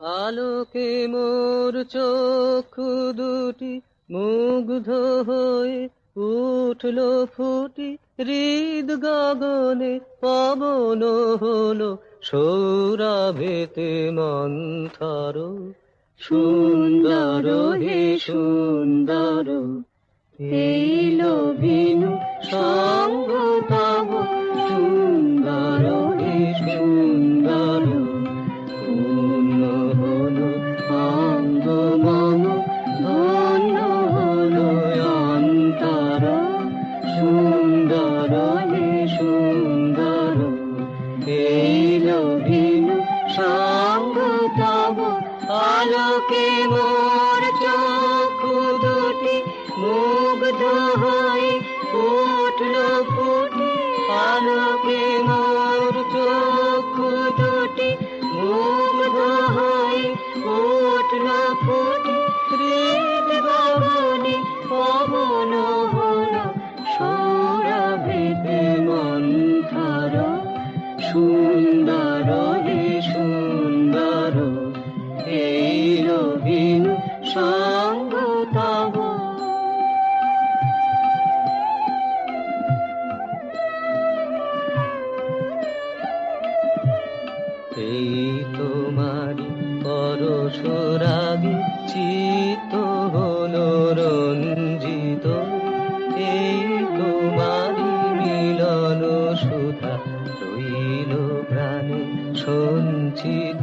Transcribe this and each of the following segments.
আলোকে মোর চক্ষু দুটি মুগ্ধ হয়ে উঠল ফুটি। হৃদ গগনে পবন হলো সৌরভেতে মন্থর। সুন্দর হে সুন্দর এইল ভিনু সঙ্গ আলোকে মোর চক্ষু দুটি, মুগ্ধ হয়ে উঠল ফুটে। আলোকে মোর চক্ষু দুটি, মুগ্ধ হয়ে উঠল ফুটি। এই তোমারি পরশুরাগে চিত হলো রঞ্জিত। এই তোমারি মিলন সুধা রইল প্রাণে সঞ্চিত।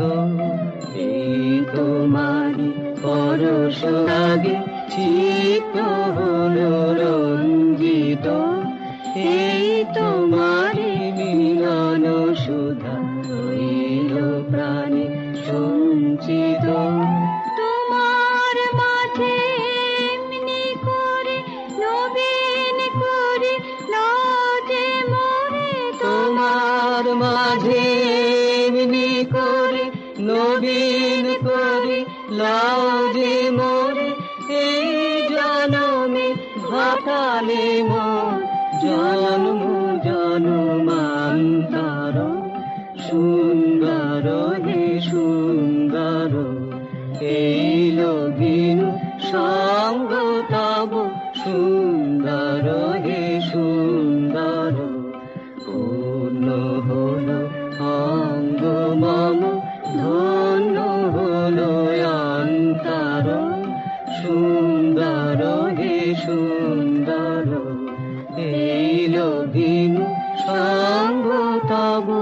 তোমারি পরশুরাগে চিত হলো রঞ্জিত। এই তোমারি সুধা সঞ্চিত। তোমার তোমার মাঝে নবীন করি লাও যে মোরে, এই জনমে ঘটালে মোর। জন্ম জন্মান্তর সুন্দর হে সুন্দর। এই লগিন সব সুন্দর এই লগিন সঙ্গ তবু